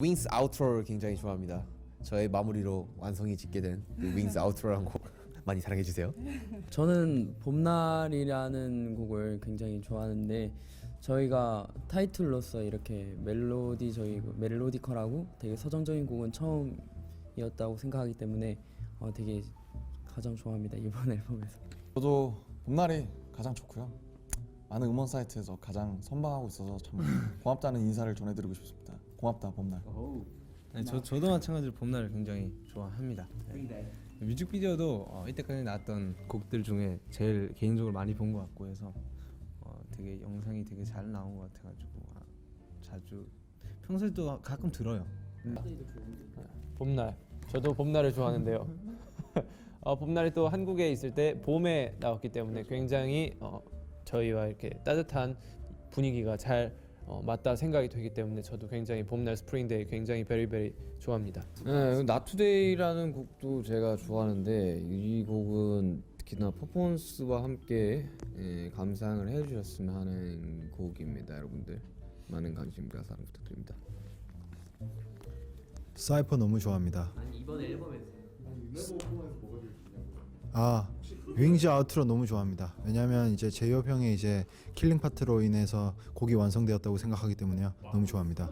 윙스 아우트로를 굉장히 좋아합니다. 저의 마무리로 완성이 짓게 된 윙스 아우트로라는 곡 많이 사랑해 주세요. 저는 봄날이라는 곡을 굉장히 좋아하는데 저희가 타이틀로서 이렇게 멜로디 저희 멜로디컬하고 되게 서정적인 곡은 처음이었다고 생각하기 때문에 어, 되게 가장 좋아합니다 이번 앨범에서. 저도 봄날이 가장 좋고요. 많은 음원 사이트에서 가장 선방하고 있어서 참 고맙다는 인사를 전해드리고 싶습니다. 고맙다 봄날. 네, 저 저도 마찬가지로 봄날을 굉장히 좋아합니다. 네. 뮤직비디오도 어, 이때까지 나왔던 곡들 중에 제일 개인적으로 많이 본 것 같고 해서 어, 되게 영상이 되게 잘 나온 것 같아가지고 아, 자주 평소에도 가끔 들어요. 봄날. 저도 봄날을 좋아하는데요. 어, 봄날이 또 한국에 있을 때 봄에 나왔기 때문에 굉장히 어, 저희와 이렇게 따뜻한 분위기가 잘 어, 맞다 생각이 되기 때문에 저도 굉장히 봄날 스프링데이 굉장히 베리베리 좋아합니다. 네, 나투데이라는 곡도 제가 좋아하는데 이 곡은 특히나 퍼포먼스와 함께 예, 감상을 해주셨으면 하는 곡입니다, 여러분들. 많은 관심과 사랑 부탁드립니다. 사이퍼 너무 좋아합니다. 아 윙즈 아우트로 너무 좋아합니다. 왜냐하면 이제 제이홉 형의 이제 킬링 파트로 인해서 곡이 완성되었다고 생각하기 때문에요. 너무 좋아합니다.